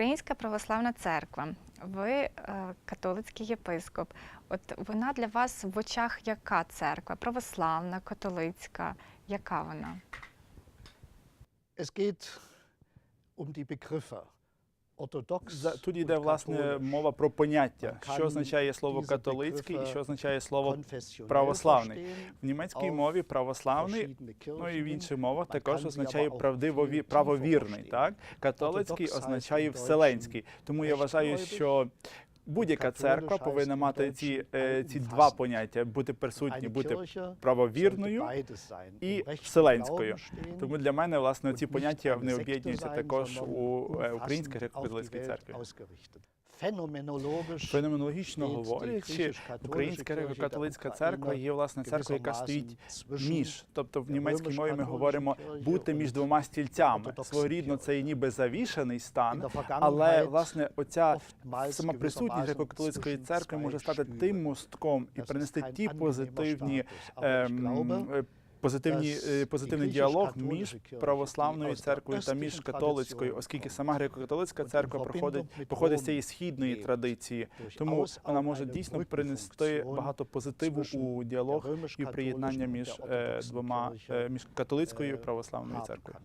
Українська православна церква. Ви е, католицький єпископ. От вона для вас в очах яка церква? Православна, католицька? Яка вона? Es geht um die Begriffe. Тут йде власне мова про поняття, що означає слово католицький і що означає слово православний. в німецькій мові православний. Ну і в інших мовах також означає правдивові правдиво правовірний. Так католицький означає вселенський. Тому я вважаю, що будь-яка церква повинна мати ці, е, ці два поняття: бути присутні, бути правовірною і вселенською. Тому для мене власне ці поняття вони об'єднуються також у українській греко-католицькій церкві. Феноменологічно говорячи, українська греко-католицька церква є власне церква, яка стоїть між. Тобто в німецькій мові ми говоримо бути між двома стільцями. Своєрідно це є ніби завішаний In стан, але власне оця oftmals сама присутність gewissermaßen греко-католицької церкви може стати тим мостком і принести ті позитивні ем, позитивні е, позитивний діалог між православною церквою та між католицькою, оскільки сама греко-католицька церква проходить походить з цієї східної традиції. Тому вона може дійсно принести багато позитиву у діалог і приєднання між е, двома е, між католицькою і православною церквою.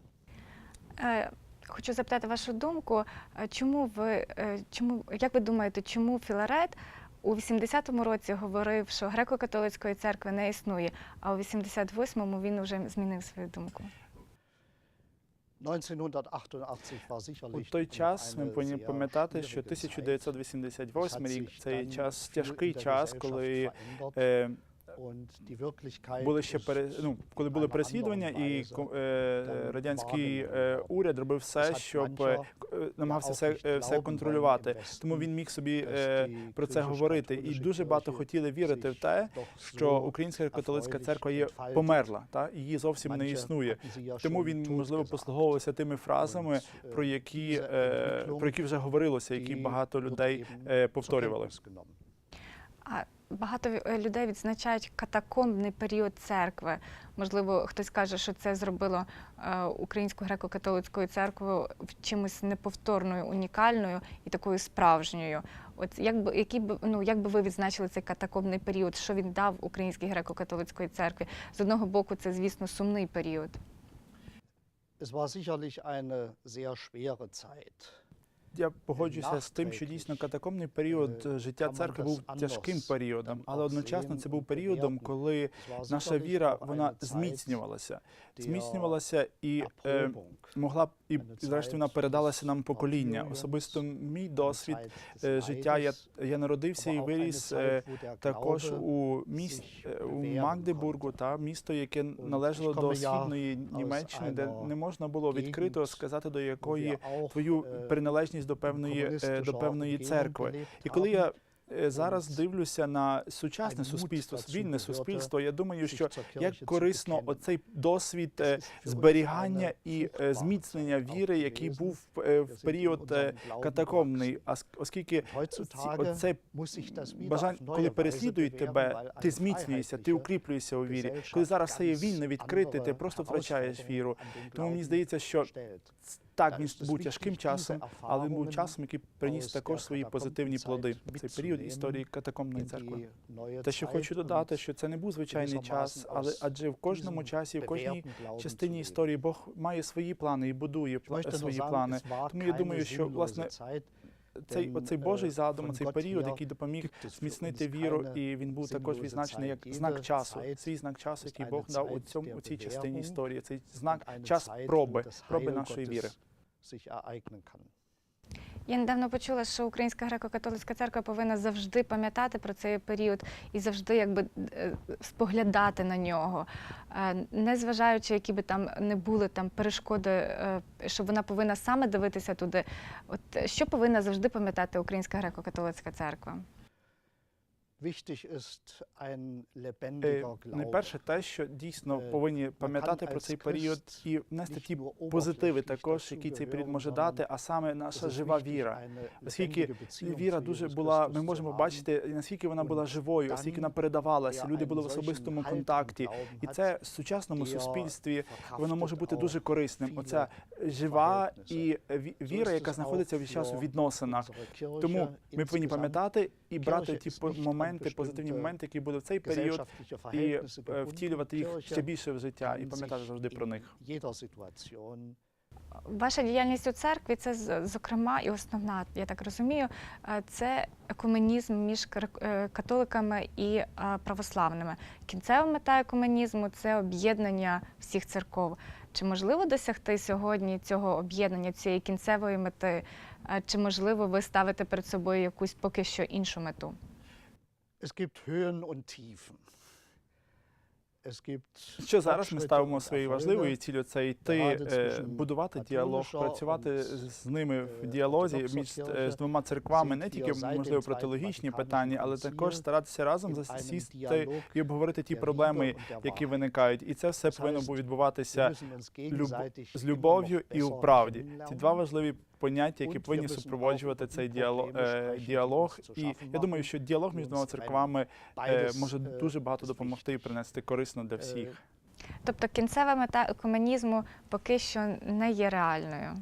Хочу запитати вашу думку, чому ви чому як ви думаєте, чому Філарет у 80-му році говорив, що греко-католицької церкви не існує, а у 88-му він вже змінив свою думку? 1988 war У той час ми повинні пам'ятати, що schwierige Zeit. 1988 рік це час тяжкий час, коли е, були ще пере, ну, коли були переслідування, і ко- е, радянський е, уряд робив все, щоб е, е, намагався все, е, все контролювати. Тому він міг собі е, про це говорити. І дуже багато хотіли вірити в те, що українська католицька церква є померла, та її зовсім не існує. Тому він можливо послуговувався тими фразами, äh, про які е, про які вже говорилося, які багато людей е, повторювали. А багато е, людей відзначають катакомбний період церкви. Можливо, хтось каже, що це зробило е, українську греко-католицьку церкву чимось неповторною, унікальною і такою справжньою. От як би які б ну як би ви відзначили цей катакомбний період? Що він дав українській греко-католицької церкві? З одного боку, це звісно сумний період. Es war sicherlich eine sehr schwere Zeit. Я погоджуюся з тим, що дійсно катакомний період Е, е, життя церкви був тяжким періодом, але одночасно це був періодом, коли наша віра вона зміцнювалася, зміцнювалася і е, могла б і зрештою вона передалася нам покоління. Особисто мій досвід е, життя. Я, я народився і виріс е, також у міст е, у Магдебургу, та місто, яке належало до східної Німеччини, де не можна було відкрито сказати до якої твою äh, приналежність до певної е, до певної церкви. І коли я е, зараз дивлюся на сучасне суспільство, dazu вільне суспільство, я думаю, що як корисно оцей досвід е, зберігання і е, зміцнення віри, який був е, в період е, катакомний, оскільки оце бажання, коли переслідують тебе, ти зміцнюєшся, ти укріплюєшся у вірі. Коли зараз все є ganz вільне, відкрите, ти просто втрачаєш віру. Тому мені здається, що. Так Та він був тяжким часом, але він був часом, який приніс також свої позитивні плоди. Цей період історії катакомної церкви. Те, що хочу додати, що це не був звичайний час, але адже в кожному часі, в кожній частині історії Бог має свої плани і будує свої плани. Тому я думаю, що власне. Цей оцей е, Божий задум, цей період, який допоміг зміцнити віру, і він був також відзначений як знак часу. Цей Свій знак часу, який Бог дав у цьому у цій частині історії. Цей знак час проби, проби нашої віри. Я недавно почула, що Українська греко-католицька церква повинна завжди пам'ятати про цей період і завжди якби е, споглядати на нього, не незважаючи, які би там не були там перешкоди, е, що вона повинна саме дивитися туди. От е, що повинна завжди пам'ятати Українська греко-католицька церква? Wichtig ist ein Е, lebendiger Glaube. Найперше, те, що дійсно Е, повинні пам'ятати про цей період і внести ті позитиви також, які цей період може дати, а саме наша жива віра. Оскільки віра дуже була, ми можемо бачити, наскільки вона була живою, оскільки вона передавалася, люди були в особистому контакті. І це в сучасному суспільстві воно може бути дуже корисним. Оця жива і ві- віра, яка знаходиться від часу в відносинах. Тому ми повинні пам'ятати і брати ті an моменти, позитивні моменти, які були в цей період, і е, втілювати їх ще більше в життя і пам'ятати завжди про них. Ваша діяльність у церкві це з- зокрема і основна, я так розумію, е, це екуменізм між е, католиками і православними. Кінцева мета екуменізму це об'єднання всіх церков. Чи можливо досягти сьогодні цього об'єднання, цієї кінцевої мети? Чи можливо ви ставите перед собою якусь поки що іншу мету? Es gibt Höhen und Tiefen. Es gibt Що зараз ми ставимо своєю важливою ціллю це йти, е, будувати діалог, працювати з ними в е, діалозі між е, з двома церквами, не тільки можливо dem про теологічні питання, але також старатися разом засісти і обговорити ті проблеми, які виникають. І це все повинно відбуватися люб- з любов'ю і у правді. Ці два важливі поняття, які повинні супроводжувати цей діалог, е, die діалог. І я думаю, що діалог між двома церквами е, може äh, дуже багато допомогти і принести корисно для Е, всіх. Тобто кінцева мета екуменізму поки що не є реальною.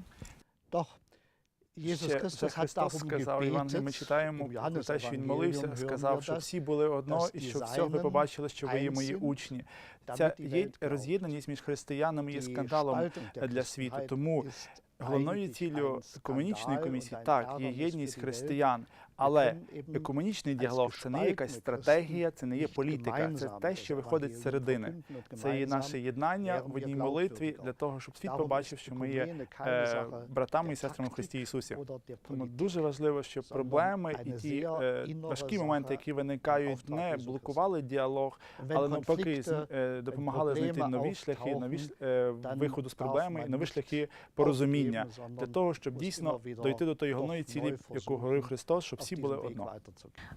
Ще, Христос сказав, Євангелії ми читаємо про те, що він молився, сказав, що всі були одно, і що всього ви побачили, що ви є мої учні. Ця є роз'єднаність між християнами є скандалом для світу. Тому головною ціллю екуменічної комісії так є єдність християн, але екуменічний діалог це не якась стратегія, це не є політика, це те, що виходить з середини. Це є наше єднання в одній молитві для того, щоб світ побачив, що ми є е, братами і сестрами в Христі Ісусі. Тому дуже важливо, щоб проблеми і ті е, важкі моменти, які виникають, не блокували діалог, але навпаки е, допомагали знайти нові шляхи, нові е, виходу з проблеми, нові шляхи порозуміння aufgeben, для того, щоб дійсно дойти до тої головної цілі, яку говорив Христос, щоб всі були одно.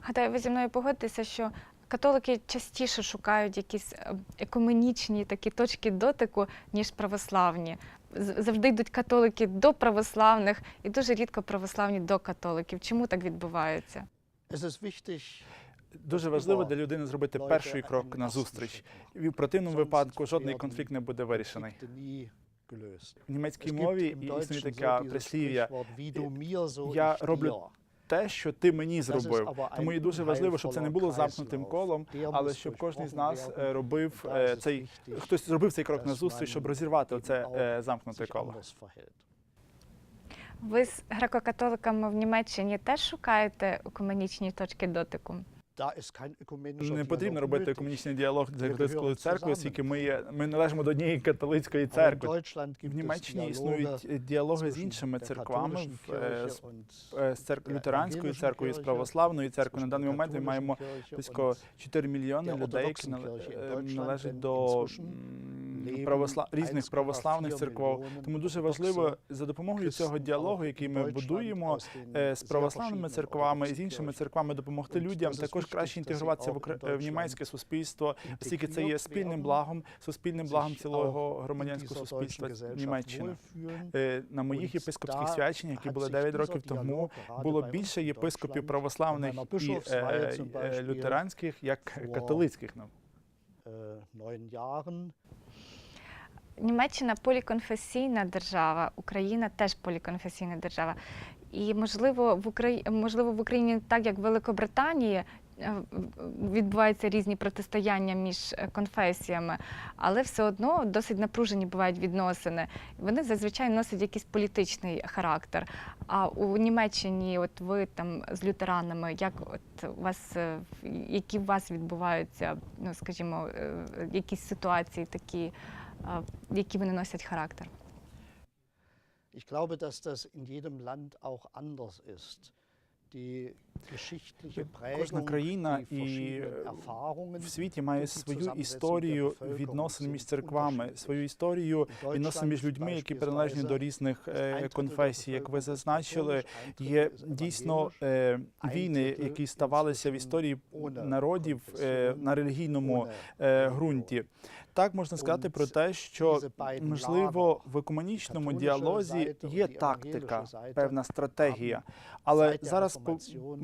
Гадаю, ви зі мною погодитеся, що католики частіше шукають якісь е, екуменічні такі точки дотику, ніж православні. Завжди йдуть католики до православних і дуже рідко православні до католиків. Чому так відбувається? Дуже важливо для людини зробити перший крок на зустріч. І в противному випадку жодний конфлікт не буде вирішений. В німецькій Es мові існує таке прислів'я so Я роблю те, що ти мені зробив. Тому і дуже важливо, щоб це не було замкнутим колом, але щоб кожен з нас е, робив е, цей хтось зробив цей крок на зустріч, щоб розірвати eben оце е, замкнуте коло. Ви з греко-католиками в Німеччині теж шукаєте екуменічні точки дотику? Не потрібно робити економічний діалог з католицькою церквою, оскільки ми є ми належимо до однієї католицької церкви. В Німеччині існують е, діалоги з іншими церквами, е, з е, з церк... лютеранською церквою, з православною церквою. На даний момент ми маємо близько und 4 мільйони людей, які належать до inzwischen м, leben правосла... різних православних церков. Тому дуже важливо за допомогою цього діалогу, який ми будуємо з православними церквами і з іншими церквами допомогти людям також wichtig, краще інтегруватися в, в німецьке суспільство, оскільки це є спільним благом, суспільним благом цілого громадянського суспільства Німеччини. Е, На моїх єпископських свяченнях, які були 9 років тому, було більше єпископів православних і е, е, лютеранських, як католицьких. ну. neun Jahren Німеччина поліконфесійна держава, Україна теж поліконфесійна держава. І можливо в Україні, можливо, в Україні, так як в Великобританії, відбуваються різні протистояння між е, конфесіями, але все одно досить напружені бувають відносини. Вони зазвичай носять якийсь політичний характер. А у Німеччині, от ви там з лютеранами, як от у вас е, які у вас відбуваються, ну скажімо, е, якісь ситуації такі, е, які вони носять характер? Ich glaube, dass das in jedem Land auch anders ist. die Кожна країна і е, в світі має свою історію відносин між церквами, свою історію відносин між людьми, які приналежні до різних е, конфесій. Як ви зазначили, є дійсно е, війни, які ставалися в історії народів е, на релігійному е, ґрунті. Так можна сказати про те, що можливо в katholische діалозі є тактика, певна стратегія. Але зараз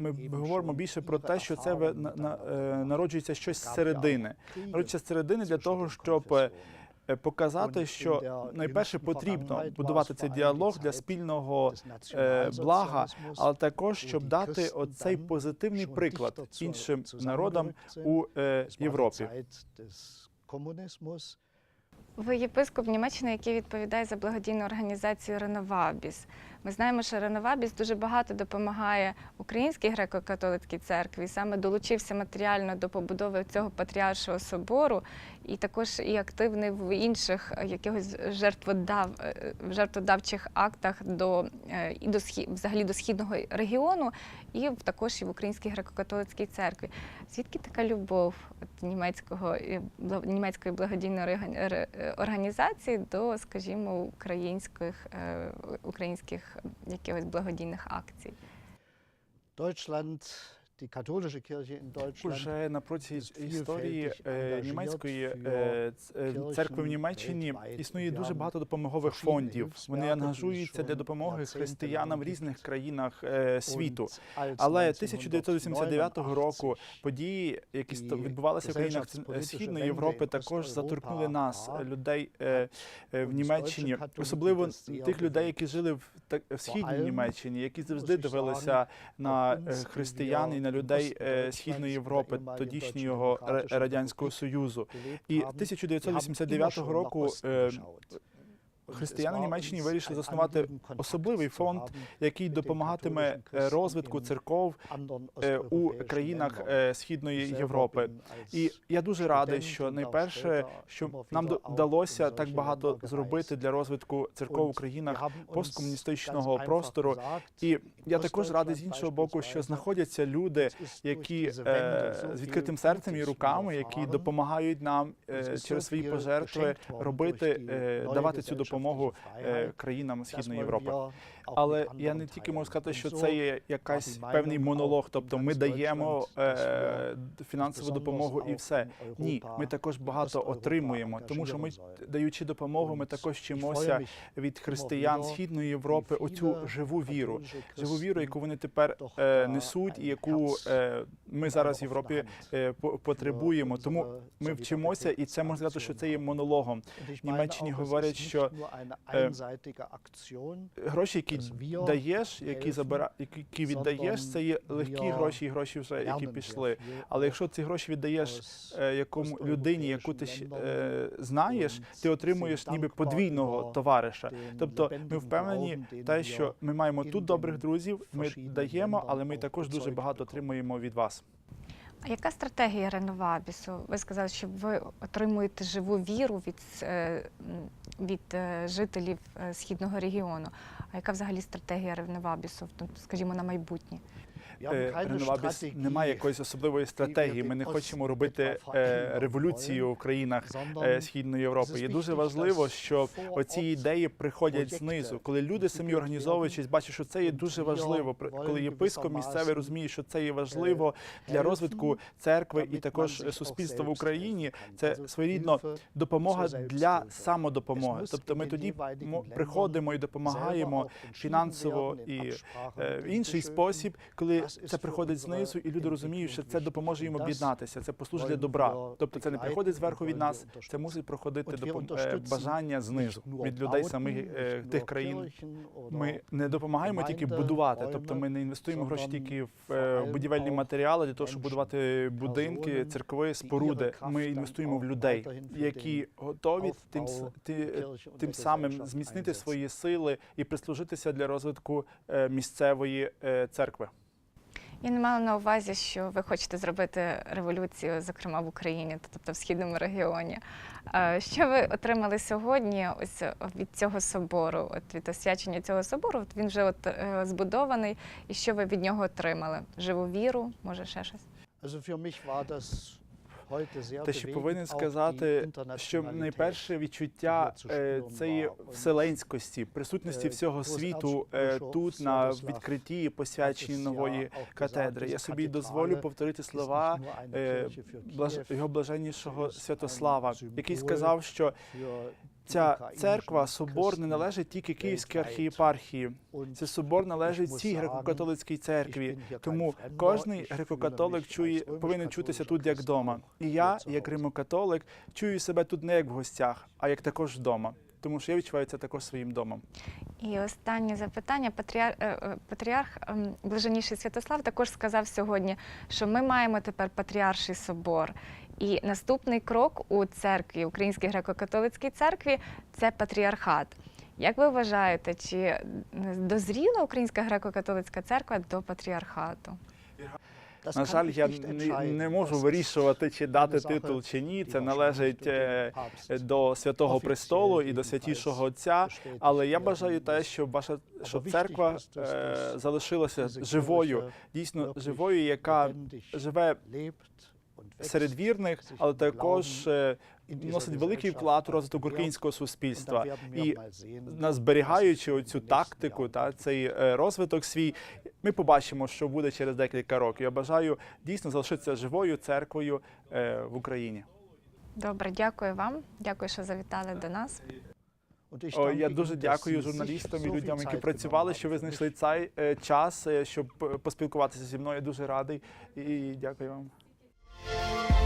ми говоримо більше про те, що це на- е, народжується щось зсередини. auch Народжується зсередини для того, щоб е, показати, що найперше потрібно будувати цей діалог для спільного е, блага, але також щоб дати оцей позитивний приклад іншим народам у е, Європі. Ви єпископ Німеччини, який відповідає за благодійну організацію Реновабіс. Ми знаємо, що Реновабіс дуже багато допомагає Українській греко-католицькій церкві. Саме долучився матеріально до побудови цього патріаршого собору, і також і активний в інших е, якихось жертводав, е, жертводавчих актах до е, і до взагалі до східного регіону, і також і в Українській греко-католицькій церкві. Звідки така любов от німецького німецької благодійної організації до, скажімо, українських українських якихось благодійних акцій? Deutschland, Уже на протязі історії е, німецької е, е, церкви в Німеччині існує дуже багато допомогових фондів. Вони ангажуються для допомоги християнам в різних країнах е, світу. Але 1989 року події, які відбувалися в країнах Східної Європи, також заторкнули нас, людей е, е, в Німеччині, особливо тих людей, які жили в східній Німеччині, які завжди дивилися на е, християн і на людей е, Східної Європи, тодішнього Demokratischen радянського союзу. І haben, die haben immer 1989 schon nach року християни Німеччині вирішили заснувати особливий фонд, який допомагатиме е, розвитку церков е, у країнах е, Східної Європи. І я дуже радий, що найперше, що нам вдалося так багато зробити для розвитку церков у країнах посткомуністичного простору. І я також радий з іншого боку, що знаходяться люди, які з відкритим серцем і руками, які допомагають нам через свої пожертви робити, давати цю допомогу е, Freiheit. країнам Східної Європи. Але я не тільки можу сказати, що це є якась певний монолог, тобто ми даємо е, фінансову допомогу і все. Ні, ми також багато отримуємо, тому що ми, даючи допомогу, ми також вчимося від християн Східної Європи оцю живу віру, живу віру, яку вони тепер е, несуть, і яку е, ми зараз в Європі е, по- потребуємо. Тому ми вчимося, і це можна сказати, що це є монологом. В Німеччині говорять, що е, Гроші, які dass даєш, які helfen, забира, які які віддаєш, це є легкі гроші, і гроші вже які пішли. Але якщо ці гроші віддаєш е, якому людині, яку ти е, знаєш, ти отримуєш ніби подвійного товариша. Тобто ми впевнені, те, що ми маємо тут добрих друзів, ми даємо, але ми також дуже багато отримуємо від вас. А яка стратегія Реновабісу? Ви сказали, що ви отримуєте живу віру від, е, від е, жителів е, східного регіону. А яка взагалі стратегія Реновабісу, ну, скажімо, на майбутнє? Haben Е, Ренувабіс немає якоїсь особливої стратегії. Ми не хочемо робити е, революцію у країнах е, Східної Європи. Є дуже важливо, що оці ідеї приходять знизу, коли люди самі організовуючись, бачать, що це є дуже важливо. Коли єпископ місцевий розуміє, що це є важливо для розвитку церкви і також суспільства в Україні. Це своєрідно допомога для самодопомоги. Тобто ми тоді мо- приходимо і допомагаємо фінансово і в інший спосіб, коли це приходить знизу, і люди розуміють, що це допоможе їм об'єднатися. Це послужить для добра. Тобто це не приходить зверху від нас, це мусить проходити е, бажання знизу від людей самих е, тих країн. Ми не допомагаємо тільки будувати, тобто ми не інвестуємо гроші тільки в е, будівельні матеріали для того, щоб будувати будинки, церкви, споруди. Ми інвестуємо в людей, які готові тим тим самим зміцнити свої сили і прислужитися для розвитку місцевої церкви. Я не мала на увазі, що ви хочете зробити революцію, зокрема в Україні, тобто в східному регіоні. Е, Що ви отримали сьогодні ось від цього собору, от від освячення цього собору? От він вже от е, збудований, і що ви від нього отримали? Живу віру, може ще щось? Те, що повинен сказати, що найперше відчуття е, цієї вселенськості, присутності Е, всього світу е, тут на відкритті посвяченні нової катедри. Я собі дозволю повторити слова його блаженнішого Святослава, який сказав, що ця церква, собор не належить тільки Київській архієпархії. Цей собор належить цій греко-католицькій церкві. Тому кожний греко-католик чує, повинен чутися тут як вдома. І я, як римо-католик, чую себе тут не як в гостях, а як також вдома. Тому що я відчуваю це також своїм домом. І останнє запитання. Патріар... е, е, Патріарх ем, Блаженніший Святослав також сказав сьогодні, що ми маємо тепер патріарший собор. І наступний крок у церкві, Українській греко-католицькій церкві, це патріархат. Як ви вважаєте, чи дозріла Українська греко-католицька церква до патріархату? На жаль, я не, не можу вирішувати, чи дати титул чи ні. Це належить е, до святого престолу і до святішого отця. Але я бажаю те, щоб ваша щоб церква е, залишилася живою, дійсно живою, яка живе серед вірних, але також е, носить великий вклад у розвиток українського суспільства. І зберігаючи оцю тактику та цей е, розвиток свій, ми побачимо, що буде через декілька років. Я бажаю дійсно залишитися живою церквою е, в Україні. Добре, дякую вам. Дякую, що завітали до нас. О, я дуже дякую журналістам і людям, які працювали, що ви знайшли цей час, щоб поспілкуватися зі мною. Я дуже радий і дякую вам. Bye.